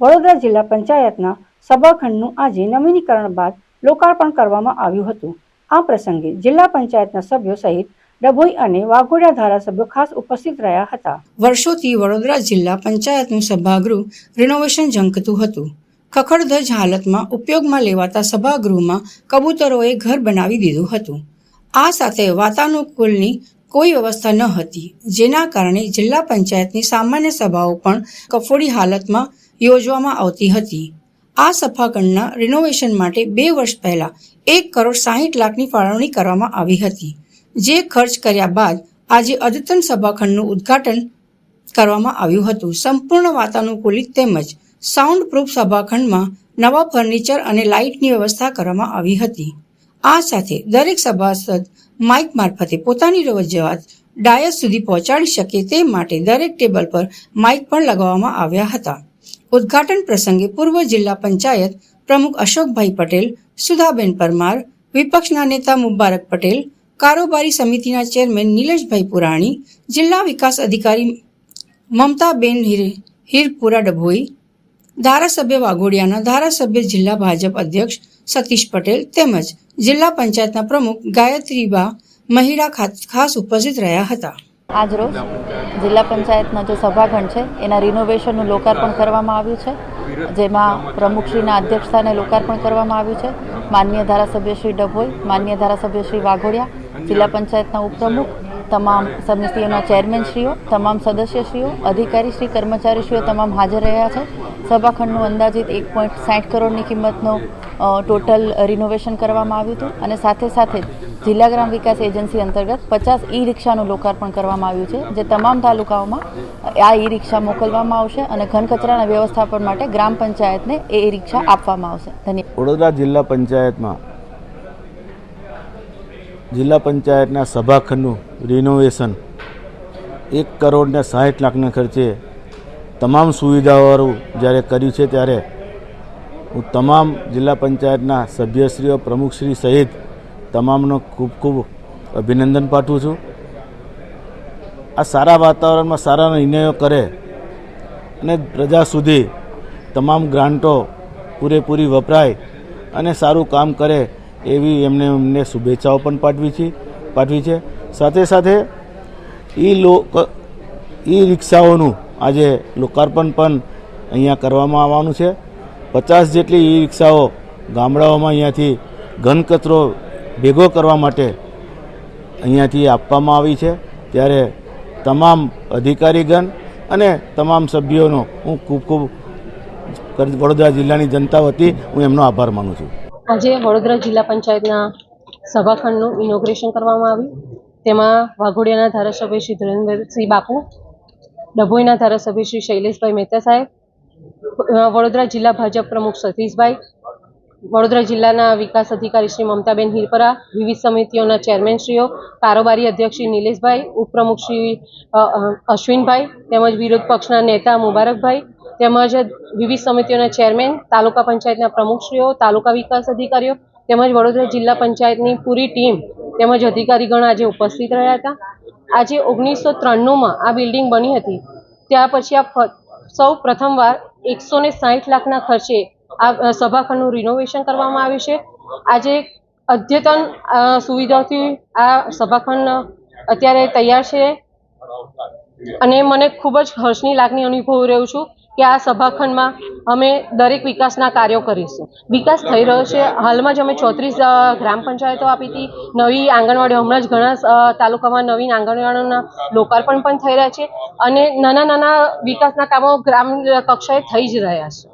વડોદરા જિલ્લા પંચાયતના સભાખંડનું આજે નવીનીકરણ બાદ લોકાર્પણ કરવામાં આવ્યું હતું. આ પ્રસંગે જિલ્લા પંચાયતના સભ્યો સહિત ડભોઈ અને વાઘોડિયા ધારાસભ્યો ખાસ ઉપસ્થિત રહ્યા હતા. વર્ષોથી વડોદરા જિલ્લા પંચાયતનું સભાગૃહ રિનોવેશન ઝંકતું હતું. ખખડધજ હાલતમાં ઉપયોગમાં લેવાતા સભાગૃહમાં કબૂતરોએ ઘર બનાવી દીધું હતું. આ સાથે વાતાનુકૂલની કોઈ વ્યવસ્થા ન હતી, જેના કારણે જિલ્લા પંચાયતની સામાન્ય સભાઓ પણ કફોડી હાલતમાં યોજવામાં આવતી હતી. આ સભાખંડના રિનોવેશન માટે બે વર્ષ પહેલા એક કરોડ સાહીઠ લાખની ફાળવણી કરવામાં આવી હતી. જે ખર્ચ કર્યા બાદ આજે અદ્યતન સભાખંડનું ઉદ્ઘાટન કરવામાં આવ્યું હતું. સંપૂર્ણ વાતાનુકૂલિત તેમજ સાઉન્ડ પ્રૂફ સભાખંડમાં નવા ફર્નિચર અને લાઇટની વ્યવસ્થા કરવામાં આવી હતી. આ સાથે દરેક સભાસદ માઇક મારફતે પોતાની રજૂઆત ડાયસ સુધી પહોંચાડી શકે તે માટે દરેક ટેબલ પર માઇક પણ લગાવવામાં આવ્યા હતા. ઉદ્ઘાટન પ્રસંગે પૂર્વ જિલ્લા પંચાયત પ્રમુખ અશોકભાઈ પટેલ, સુધાબેન પરમાર, વિપક્ષના નેતા મુબારક પટેલ, કારોબારી સમિતિના ચેરમેન નિલેશભાઈ પુરાણી, જિલ્લા વિકાસ અધિકારી મમતાબેન હિર, હિરપુરા ડભોઈ, ધારાસભ્ય વાઘોડિયાના ધારાસભ્ય જિલ્લા ભાજપ અધ્યક્ષ સતીશ પટેલ તેમજ જિલ્લા પંચાયતના પ્રમુખ ગાયત્રીબા મહિડા ખાસ ઉપસ્થિત રહ્યા હતા. આજરોજ જિલ્લા પંચાયતનો જે સભાખંડ છે, એના રિનોવેશનનું લોકાર્પણ કરવામાં આવ્યું છે. જેમાં પ્રમુખશ્રીના અધ્યક્ષસ્થાને લોકાર્પણ કરવામાં આવ્યું છે. માનનીય ધારાસભ્ય શ્રી ડભોઈ, માનનીય ધારાસભ્ય શ્રી વાઘોડિયા, જિલ્લા પંચાયતના ઉપપ્રમુખ, તમામ સમિતિઓના ચેરમેનશ્રીઓ, તમામ સદસ્યશ્રીઓ, અધિકારીશ્રી, કર્મચારીશ્રીઓ તમામ હાજર રહ્યા છે. સભાખંડનું અંદાજિત એક પોઈન્ટ સાઠ કરોડની કિંમતનો ટોટલ રિનોવેશન કરવામાં આવ્યું હતું. અને સાથે સાથે જિલ્લા ગ્રામ વિકાસ એજન્સી અંતર્ગત પચાસ ઈ રિક્ષાનું લોકાર્પણ કરવામાં આવ્યું છે, જે તમામ તાલુકાઓમાં આ ઈ રિક્ષા મોકલવામાં આવશે અને ઘન કચરાના વ્યવસ્થાપન માટે ગ્રામ પંચાયતને એ ઈ રિક્ષા આપવામાં આવશે. ધન્યવાદ. વડોદરા જિલ્લા પંચાયતમાં જિલ્લા પંચાયતના સભાખંડનું રિનોવેશન એક કરોડને સાઠ લાખના ખર્ચે તમામ સુવિધાઓવાળું જ્યારે કર્યું છે ત્યારે હું તમામ જિલ્લા પંચાયતના સભ્યશ્રીઓ, પ્રમુખશ્રી સહિત તમામનો ખૂબ ખૂબ અભિનંદન પાઠવું છું. આ સારા વાતાવરણમાં સારા નિર્ણયો કરે અને પ્રજા સુધી તમામ ગ્રાન્ટો પૂરેપૂરી વપરાય અને સારું કામ કરે એવી એમને એમને શુભેચ્છાઓ પણ પાઠવી છે પાઠવી છે. સાથે સાથે એ લોક, ઈ રિક્ષાઓનું આજે લોકાર્પણ પણ અહીંયા કરવામાં આવવાનું છે. પચાસ જેટલી ઈ રિક્ષાઓ ગામડાઓમાં અહીંયાથી ઘન કચરો ભેગો કરવા માટે અહીંયાથી આપવામાં આવી છે. ત્યારે તમામ અધિકારીગણ અને તમામ સભ્યોનો હું ખૂબ ખૂબ વડોદરા જિલ્લાની જનતા વતી હું એમનો આભાર માનું છું. આજે વડોદરા જિલ્લા પંચાયતના સભાખંડનું ઇનોગ્રેશન કરવામાં આવ્યું. તેમાં વાઘોડિયાના ધારાસભ્ય શ્રી ધીરેન્દ્રસિંહ બાપુ, ડભોઈના ધારાસભ્ય શ્રી શૈલેષભાઈ મહેતા સાહેબ, વડોદરા જિલ્લા ભાજપ પ્રમુખ સતીશભાઈ વડોદરા જિલ્લાના વિકાસ અધિકારી શ્રી મમતાબેન હિરપરા વિવિધ સમિતિઓના ચેરમેનશ્રીઓ, કારોબારી અધ્યક્ષ શ્રી નિલેશભાઈ, ઉપપ્રમુખ શ્રી અશ્વિનભાઈ, તેમજ વિરોધ પક્ષના નેતા મુબારકભાઈ, તેમજ વિવિધ સમિતિઓના ચેરમેન, તાલુકા પંચાયતના પ્રમુખશ્રીઓ, તાલુકા વિકાસ અધિકારીઓ, તેમજ વડોદરા જિલ્લા પંચાયતની પૂરી ટીમ, તેમજ અધિકારીગણ આજે ઉપસ્થિત રહ્યા હતા. આજે ઓગણીસો ત્રાણુંમાં આ બિલ્ડિંગ બની હતી. ત્યાર પછી આ સૌ પ્રથમવાર એકસો ને સાઠ લાખના ખર્ચે આ સભાખંડનું રિનોવેશન કરવામાં આવ્યું છે. આજે અદ્યતન સુવિધાઓથી આ સભાખંડ અત્યારે તૈયાર છે. અને મને ખૂબ જ હર્ષની લાગણી અનુભવી રહ્યું છું કે આ સભાખંડમાં અમે દરેક વિકાસના કાર્યો કરીશું. વિકાસ થઈ રહ્યો છે. હાલમાં જ અમે ચોત્રીસ ગ્રામ પંચાયતો આપી હતી. નવી આંગણવાડીઓ હમણાં જ ઘણા તાલુકામાં નવીન આંગણવાડીઓના લોકાર્પણ પણ થઈ રહ્યા છે. અને નાના નાના વિકાસના કામો ગ્રામ કક્ષાએ થઈ જ રહ્યા છે.